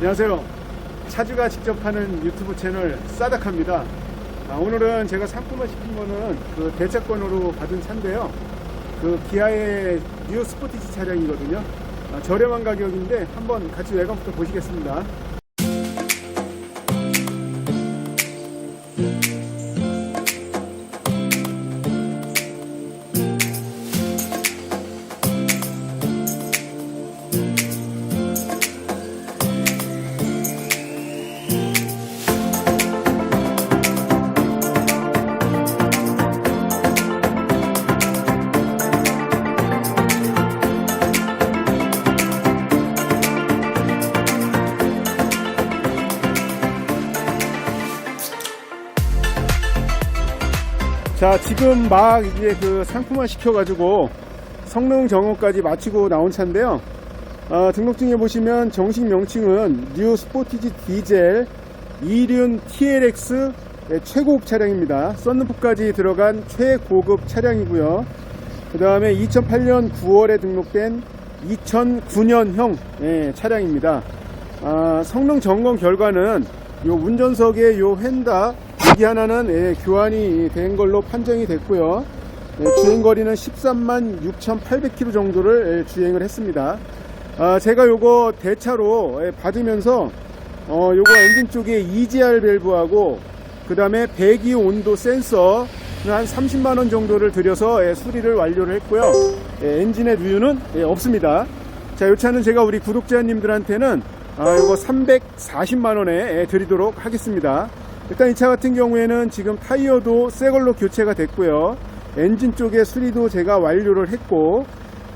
안녕하세요. 차주가 직접 하는 유튜브 채널 싸닥합니다. 아, 오늘은 제가 상품화 시킨 거는 그 대차권으로 받은 차인데요. 그 기아의 뉴 스포티지 차량이거든요. 아, 저렴한 가격인데 한번 같이 외관부터 보시겠습니다. 자, 지금 막 이제 그 상품화 시켜가지고 성능 점검까지 마치고 나온 차인데요. 어, 등록증에 보시면 정식 명칭은 뉴 스포티지 디젤 2륜 TLX 의 최고급 차량입니다. 썬루프까지 들어간 최고급 차량이고요. 그 다음에 2008년 9월에 등록된 2009년형 예, 차량입니다. 아, 성능 점검 결과는 요 운전석에 요 휀다 여기 하나는 예, 교환이 된 걸로 판정이 됐고요. 예, 주행거리는 13만 6,800km 정도를 예, 주행을 했습니다. 아, 제가 요거 대차로 예, 받으면서 어, 요거 엔진 쪽에 EGR 밸브하고 그 다음에 배기 온도 센서 한 30만원 정도를 들여서 예, 수리를 완료를 했고요. 예, 엔진의 누유는 예, 없습니다. 자, 요 차는 제가 우리 구독자님들한테는 아, 요거 340만원에 드리도록 하겠습니다. 일단 이 차 같은 경우에는 지금 타이어도 새 걸로 교체가 됐고요. 엔진 쪽에 수리도 제가 완료를 했고,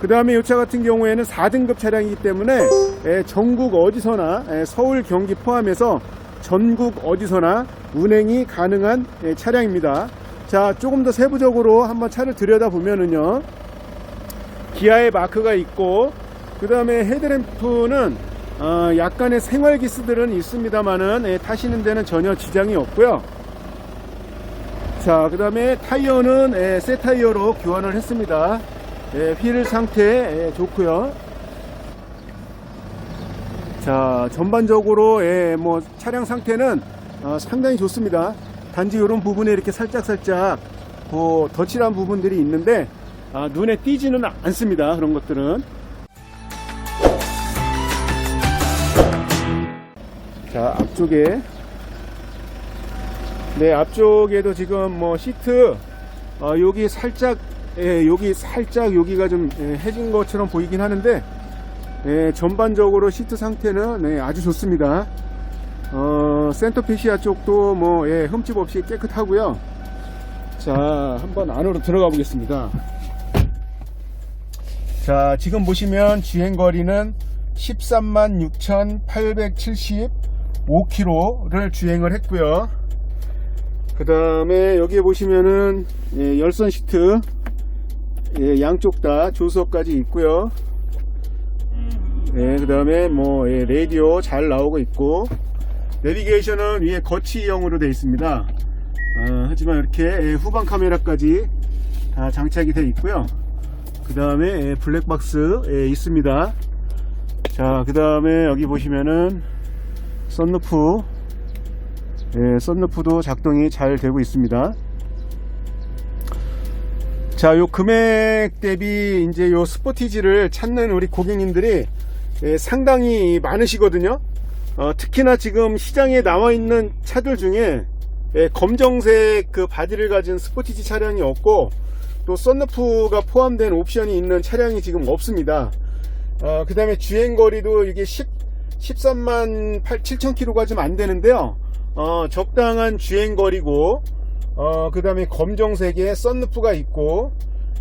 그 다음에 이 차 같은 경우에는 4등급 차량이기 때문에 예, 전국 어디서나 예, 서울 경기 포함해서 전국 어디서나 운행이 가능한 예, 차량입니다. 자, 조금 더 세부적으로 한번 차를 들여다보면은요. 기아의 마크가 있고, 그 다음에 헤드램프는 어, 약간의 생활 기스들은 있습니다만은 예, 타시는 데는 전혀 지장이 없고요. 자, 그 다음에 타이어는 예, 새 타이어로 교환을 했습니다. 예, 휠 상태 예, 좋고요. 자, 전반적으로 예, 뭐 차량 상태는 어, 상당히 좋습니다. 단지 이런 부분에 이렇게 살짝 살짝 그 덧칠한 부분들이 있는데 아, 눈에 띄지는 않습니다. 그런 것들은. 자 앞쪽에. 네 앞쪽에도 지금 뭐 시트 어, 여기 살짝 예, 여기 살짝 여기가 좀 예, 해진 것처럼 보이긴 하는데 예, 전반적으로 시트 상태는 예, 아주 좋습니다. 어, 센터피시아 쪽도 뭐 예, 흠집 없이 깨끗하고요. 자 한번 안으로 들어가 보겠습니다. 자 지금 보시면 주행거리는 136,870 5km를 주행을 했고요. 그 다음에 여기에 보시면은 예, 열선 시트 예, 양쪽 다 조수석까지 있고요. 예, 그 다음에 뭐 예, 레디오 잘 나오고 있고 내비게이션은 위에 거치형으로 되어 있습니다. 아, 하지만 이렇게 예, 후방 카메라까지 다 장착이 되어 있고요. 그 다음에 예, 블랙박스 예, 있습니다. 자 그 다음에 여기 보시면은 썬루프 예, 썬루프도 작동이 잘 되고 있습니다. 자, 요 금액 대비 이제 요 스포티지를 찾는 우리 고객님들이 예, 상당히 많으시거든요. 어, 특히나 지금 시장에 나와 있는 차들 중에 예, 검정색 그 바디를 가진 스포티지 차량이 없고 또 썬루프가 포함된 옵션이 있는 차량이 지금 없습니다. 어, 그 다음에 주행거리도 이게 10, 13만 8, 7천 킬로가 좀 안 되는데요. 어, 적당한 주행거리고, 어, 그 다음에 검정색의 썬루프가 있고,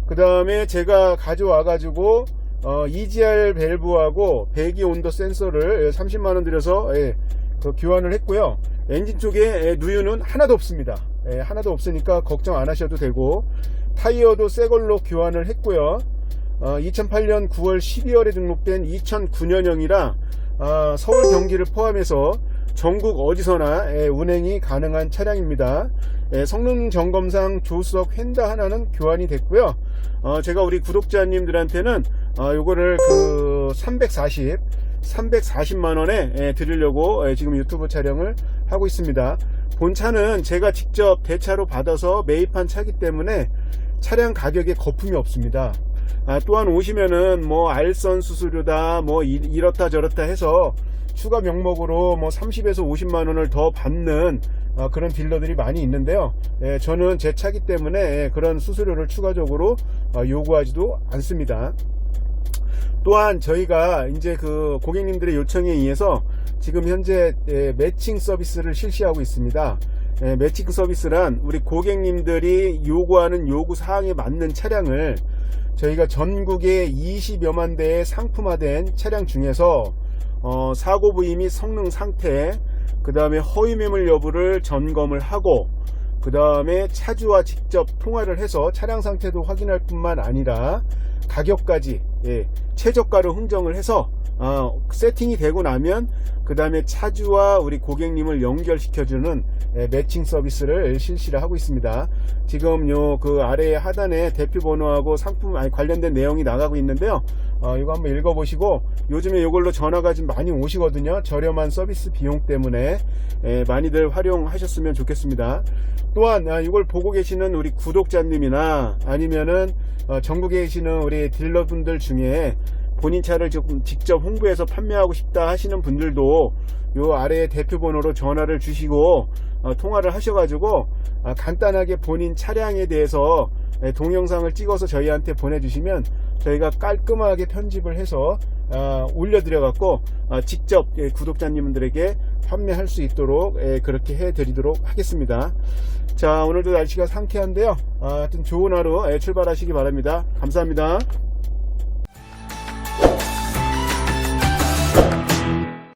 그 다음에 제가 가져와가지고, 어, EGR 밸브하고 배기 온도 센서를 30만원 들여서, 예, 그 교환을 했고요. 엔진 쪽에 예, 누유는 하나도 없습니다. 예, 하나도 없으니까 걱정 안 하셔도 되고, 타이어도 새 걸로 교환을 했고요. 어, 2008년 9월 12월에 등록된 2009년형이라 어, 서울 경기를 포함해서 전국 어디서나 예, 운행이 가능한 차량입니다. 예, 성능 점검상 조수석 휀다 하나는 교환이 됐고요. 어, 제가 우리 구독자님들한테는 어, 요거를 그 340 340만 원에 드리려고 예, 지금 유튜브 촬영을 하고 있습니다. 본차는 제가 직접 대차로 받아서 매입한 차기 때문에 차량 가격에 거품이 없습니다. 아, 또한 오시면은 뭐 알선 수수료다 뭐 이, 이렇다 저렇다 해서 추가 명목으로 뭐 30에서 50만 원을 더 받는 아, 그런 딜러들이 많이 있는데요. 예, 저는 제 차기 때문에 예, 그런 수수료를 추가적으로 아, 요구하지도 않습니다. 또한 저희가 이제 그 고객님들의 요청에 의해서 지금 현재 예, 매칭 서비스를 실시하고 있습니다. 예, 매칭 서비스란 우리 고객님들이 요구하는 요구 사항에 맞는 차량을 저희가 전국에 20여만 대의 상품화된 차량 중에서 어, 사고 부위 및 성능 상태, 그 다음에 허위 매물 여부를 점검을 하고, 그 다음에 차주와 직접 통화를 해서 차량 상태도 확인할 뿐만 아니라 가격까지 예, 최저가를 흥정을 해서 어, 세팅이 되고 나면 그 다음에 차주와 우리 고객님을 연결시켜주는 예, 매칭 서비스를 실시를 하고 있습니다. 지금 요 그 아래 하단에 대표 번호하고 상품 아니 관련된 내용이 나가고 있는데요. 어, 이거 한번 읽어보시고 요즘에 이걸로 전화가 좀 많이 오시거든요. 저렴한 서비스 비용 때문에 예, 많이들 활용하셨으면 좋겠습니다. 또한 아, 이걸 보고 계시는 우리 구독자님이나 아니면은 어, 전국에 계시는 우리 딜러분들 중에 본인 차를 조금 직접 홍보해서 판매하고 싶다 하시는 분들도 요 아래에 대표 번호로 전화를 주시고 어, 통화를 하셔가지고 아, 간단하게 본인 차량에 대해서 예, 동영상을 찍어서 저희한테 보내주시면 저희가 깔끔하게 편집을 해서 아, 올려드려 갖고 직접 예, 구독자님들에게 판매할 수 있도록 예, 그렇게 해드리도록 하겠습니다. 자 오늘도 날씨가 상쾌한데요. 아, 하여튼 좋은 하루 예, 출발하시기 바랍니다. 감사합니다.